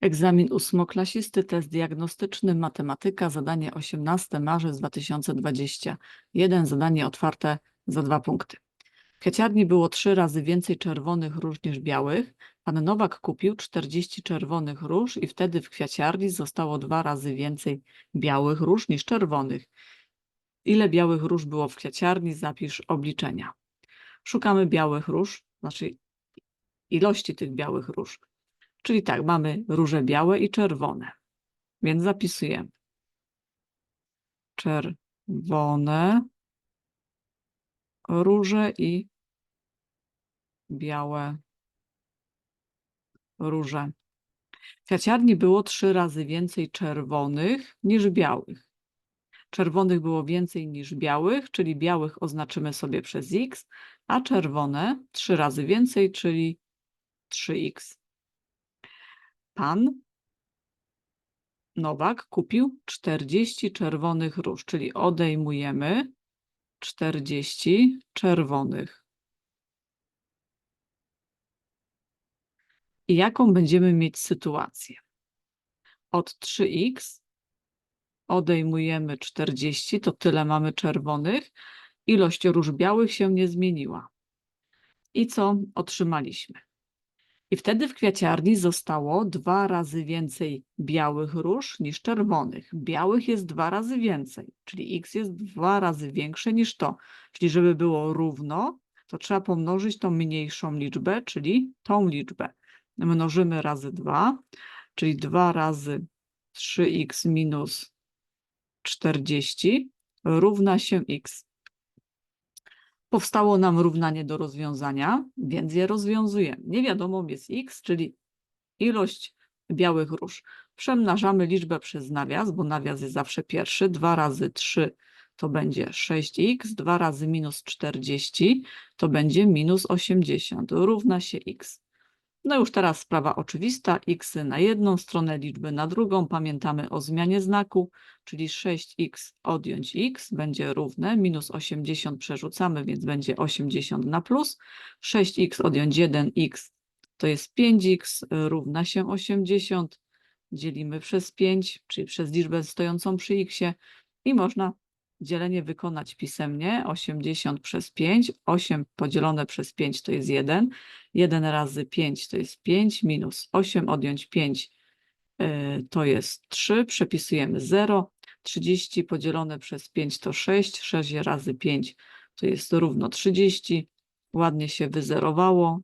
Egzamin ósmoklasisty, test diagnostyczny, matematyka, zadanie 18 marzec 2021, zadanie otwarte za dwa punkty. W kwieciarni było trzy razy więcej czerwonych róż niż białych. Pan Nowak kupił 40 czerwonych róż i wtedy w kwiaciarni zostało dwa razy więcej białych róż niż czerwonych. Ile białych róż było w kwiaciarni? Zapisz obliczenia. Szukamy białych róż, znaczy ilości tych białych róż. Czyli tak, mamy róże białe i czerwone. Więc zapisujemy. Czerwone róże i białe róże. W kwiaciarni było trzy razy więcej czerwonych niż białych. Czerwonych było więcej niż białych, czyli białych oznaczymy sobie przez x, a czerwone trzy razy więcej, czyli 3x. Pan Nowak kupił 40 czerwonych róż, czyli odejmujemy 40 czerwonych. I jaką będziemy mieć sytuację? Od 3x odejmujemy 40, to tyle mamy czerwonych. Ilość róż białych się nie zmieniła. I co otrzymaliśmy? I wtedy w kwiaciarni zostało dwa razy więcej białych róż niż czerwonych. Białych jest dwa razy więcej, czyli x jest dwa razy większe niż to. Czyli żeby było równo, to trzeba pomnożyć tą mniejszą liczbę, czyli tą liczbę. Mnożymy razy 2, czyli 2 razy 3x minus 40 równa się x. Powstało nam równanie do rozwiązania, więc je rozwiązujemy. Niewiadomą jest x, czyli ilość białych róż. Przemnażamy liczbę przez nawias, bo nawias jest zawsze pierwszy. 2 razy 3 to będzie 6x, 2 razy minus 40 to będzie minus 80, równa się x. No już teraz sprawa oczywista, x na jedną stronę, liczby na drugą. Pamiętamy o zmianie znaku, czyli 6x odjąć x będzie równe, minus 80 przerzucamy, więc będzie 80 na plus. 6x odjąć 1x to jest 5x, równa się 80. Dzielimy przez 5, czyli przez liczbę stojącą przy x i można dzielenie wykonać pisemnie. 80 przez 5, 8 podzielone przez 5 to jest 1. 1 razy 5 to jest 5, minus 8 odjąć 5 y, to jest 3. Przepisujemy 0. 30 podzielone przez 5 to 6. 6 razy 5 to jest równo 30. Ładnie się wyzerowało.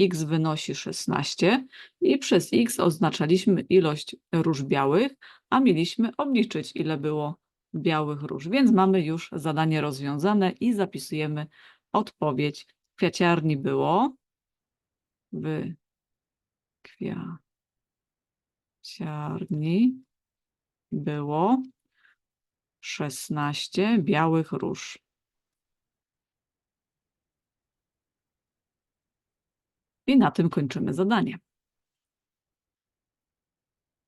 x wynosi 16 i przez x oznaczaliśmy ilość róż białych, a mieliśmy obliczyć ile było białych róż. Więc mamy już zadanie rozwiązane i zapisujemy odpowiedź. W kwiaciarni było w kwiaciarni było 16 białych róż. I na tym kończymy zadanie.